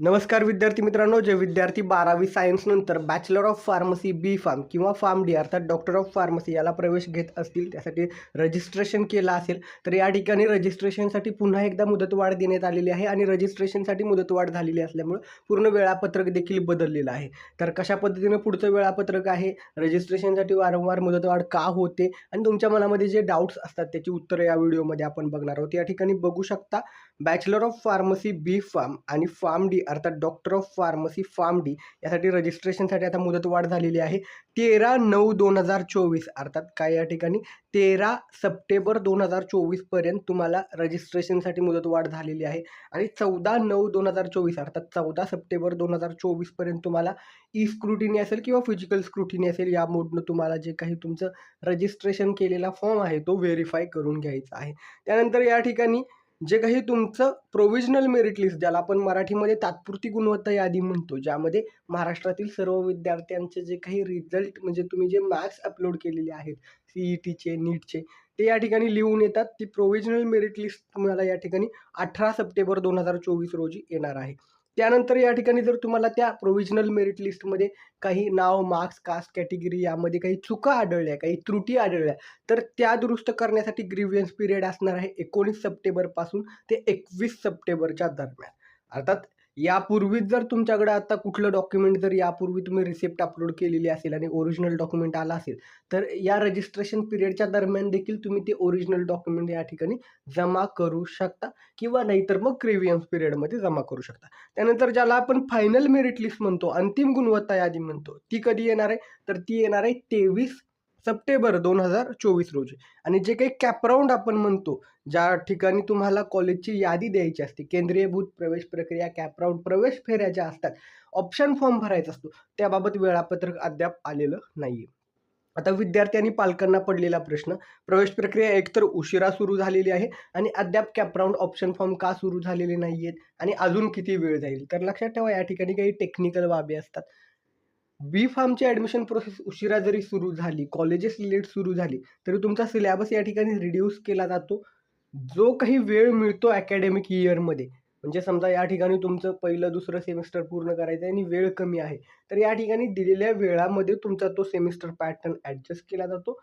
नमस्कार विद्यार्थी मित्रांनो जे विद्यार्थी बारावी सायन्स नंतर bachelor of pharmacy B pharm किंवा फार्म डी अर्थात डॉक्टर ऑफ फार्मसी याला प्रवेश घेत असतील त्यासाठी रजिस्ट्रेशन केलं असेल तर या ठिकाणी रजिस्ट्रेशनसाठी पुन्हा एकदा मुदतवाढ देण्यात आलेली आहे आणि रजिस्ट्रेशनसाठी मुदतवाढ झालेली असल्यामुळं पूर्ण वेळापत्रक देखील बदललेलं आहे. तर कशा पद्धतीनं पुढचं वेळापत्रक आहे? रजिस्ट्रेशनसाठी वारंवार मुदतवाढ का होते? आणि तुमच्या मनामध्ये जे डाऊट्स असतात त्याची उत्तरं या व्हिडिओमध्ये आपण बघणार आहोत. या ठिकाणी बघू शकता bachelor of pharmacy B pharm आणि फार्म डी अर्थात doctor of pharmacy pharm D यासाठी रजिस्ट्रेशनसाठी आता मुदतवाढ झालेली आहे. तेरा नऊ दोन हजार चोवीस अर्थात काय या ठिकाणी? तेरा सप्टेंबर दोन हजार चोवीसपर्यंत तुम्हाला रजिस्ट्रेशनसाठी मुदतवाढ झालेली आहे. आणि चौदा नऊ दोन हजार चोवीस अर्थात चौदा सप्टेंबर दोन हजार चोवीसपर्यंत तुम्हाला ई स्क्रुटिनी असेल किंवा फिजिकल स्क्रुटिनी असेल या मोडनं तुम्हाला जे काही तुमचं रजिस्ट्रेशन केलेला फॉर्म आहे तो व्हेरीफाय करून घ्यायचा आहे. त्यानंतर या ठिकाणी जे काही तुमचं प्रोव्हिजनल मेरिट लिस्ट ज्याला आपण मराठीमध्ये तात्पुरती गुणवत्ता यादी म्हणतो ज्यामध्ये महाराष्ट्रातील सर्व विद्यार्थ्यांचे जे काही रिझल्ट म्हणजे तुम्ही जे मार्क्स अपलोड केलेले आहेत सी ई टीचे नीटचे ते या ठिकाणी लिहून येतात. ती प्रोव्हिजनल मेरिट लिस्ट तुम्हाला या ठिकाणी अठरा सप्टेंबर दोन हजार चोवीस रोजी येणार आहे. त्यानंतर या ठिकाणी जर तुम्हाला त्या प्रोव्हिजनल मेरिट लिस्टमध्ये काही नाव मार्क्स कास्ट कॅटेगरी यामध्ये काही चुका आढळल्या काही त्रुटी आढळल्या तर त्या दुरुस्त करण्यासाठी ग्रीवियन्स पिरियड असणार आहे एकोणीस सप्टेंबरपासून ते एकवीस सप्टेंबरच्या दरम्यान. अर्थात यापूर्वीच जर तुमच्याकडे आता कुठलं डॉक्युमेंट जर यापूर्वी तुम्ही रिसिप्ट अपलोड केलेली असेल आणि ओरिजिनल डॉक्युमेंट आला असेल तर या रजिस्ट्रेशन पिरियडच्या दरम्यान देखील तुम्ही ते ओरिजिनल डॉक्युमेंट या ठिकाणी जमा करू शकता किंवा नाहीतर मग क्रिवियन्स पिरियडमध्ये जमा करू शकता. त्यानंतर ज्याला आपण फायनल मेरिट लिस्ट म्हणतो अंतिम गुणवत्ता यादी म्हणतो ती कधी येणार आहे? तर ती येणार आहे तेवीस सप्टेंबर दोन हजार चोवीस रोजी. आणि जे काही कॅपराऊंड आपण म्हणतो ज्या ठिकाणी तुम्हाला कॉलेजची यादी द्यायची असते केंद्रीयभूत प्रवेश प्रक्रिया कॅपराऊंड प्रवेश फेऱ्या ज्या असतात ऑप्शन फॉर्म भरायचा असतो त्याबाबत वेळापत्रक अद्याप आलेलं नाही आहे आता विद्यार्थी आणि पालकांना पडलेला प्रश्न प्रवेश प्रक्रिया एकतर उशिरा सुरू झालेली आहे आणि अद्याप कॅपराऊंड ऑप्शन फॉर्म का सुरू झालेले नाही आहेत आणि अजून किती वेळ जाईल. तर लक्षात ठेवा या ठिकाणी काही टेक्निकल बाबी असतात. बी फार्मची ॲडमिशन प्रोसेस उशिरा जरी सुरू झाली कॉलेजेस लेट सुरू झाली तरी तुमचा सिलेबस या ठिकाणी रिड्यूस केला जातो. जो काही वेळ मिळतो अकॅडमिक इयरमध्ये म्हणजे समजा या ठिकाणी तुमचं पहिलं दुसरं सेमिस्टर पूर्ण करायचं आहे आणि वेळ कमी आहे तर या ठिकाणी दिलेल्या वेळामध्ये तुमचा तो सेमिस्टर पॅटर्न ॲडजस्ट केला जातो.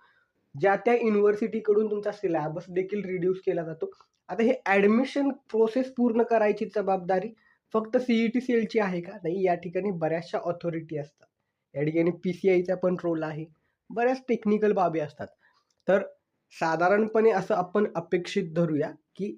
ज्या त्या युनिव्हर्सिटीकडून तुमचा सिलेबस देखील रिड्यूस केला जातो. आता हे ॲडमिशन प्रोसेस पूर्ण करायची जबाबदारी फक्त सी ई टी सी एलची आहे का? नाही या ठिकाणी बऱ्याचशा ऑथॉरिटी असतात. या ठिकाणी पी सी आयचा पण रोल आहे. बऱ्याच टेक्निकल बाबी असतात. तर साधारणपणे असं आपण अपेक्षित धरूया की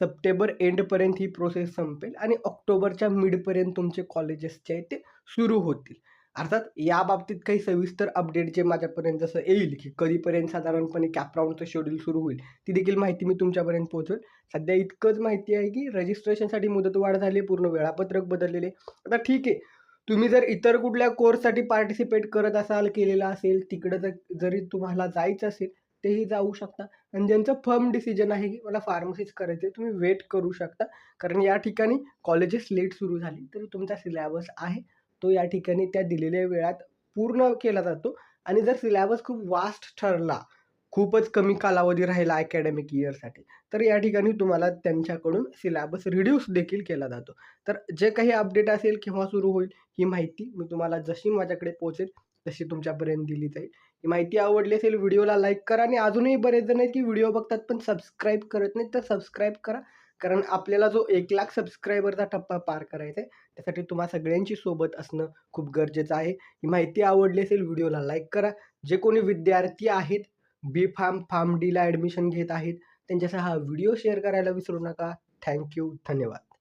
सप्टेंबर एंडपर्यंत ही प्रोसेस संपेल आणि ऑक्टोबरच्या मिडपर्यंत तुमचे कॉलेजेस जे आहेत ते सुरू होतील. अर्थात या बाबतीत काही सविस्तर अपडेट जे माझ्यापर्यंत जसं येईल की कधीपर्यंत साधारणपणे कॅपराऊंडचं शेड्यूल सुरू होईल ती देखील माहिती मी तुमच्यापर्यंत पोहोचवेल. सध्या इतकंच माहिती आहे की रजिस्ट्रेशनसाठी मुदतवाढ झाली पूर्ण वेळापत्रक बदललेले. आता ठीक आहे तुम्ही जर इतर कुठल्या कोर्ससाठी पार्टिसिपेट करत असाल केलेला असेल तिकडं जर जरी तुम्हाला जायचं असेल तेही जाऊ शकता. आणि ज्यांचं फर्म डिसिजन आहे की मला फार्मसीच करायचं आहे तुम्ही वेट करू शकता. कारण या ठिकाणी कॉलेजेस लेट सुरू झाली तरी तुमचा सिलॅबस आहे. तो या ठिकाणी त्या दिलेल्या वेळात पूर्ण केला जातो. आणि जर सिलॅबस खूप वास्ट ठरला खूपच कमी कालावधी राहिला अकॅडमिक इयरसाठी तर या ठिकाणी तुम्हाला त्यांच्याकडून सिलॅबस रिड्यूस देखील केला जातो. तर जे काही अपडेट असेल केव्हा सुरू होईल ही माहिती मी तुम्हाला जशी माझ्याकडे पोहोचेल तशी तुमच्यापर्यंत दिली जाईल. ही माहिती आवडली असेल व्हिडिओला लाईक करा आणि अजूनही बरेच जण आहेत की व्हिडिओ बघतात पण सबस्क्राईब करत नाहीत तर सबस्क्राईब करा. कारण आपल्याला जो एक लाख सबस्क्रायबरचा टप्पा पार करायचा आहे त्यासाठी तुम्हा सगळ्यांची सोबत असणं खूप गरजेचं आहे. ही माहिती आवडली असेल व्हिडिओला लाईक करा. जे कोणी विद्यार्थी आहेत बी फार्म फार्म डीला ॲडमिशन घेत आहेत त्यांच्यासह हा व्हिडिओ शेअर करायला विसरू नका. थँक्यू धन्यवाद.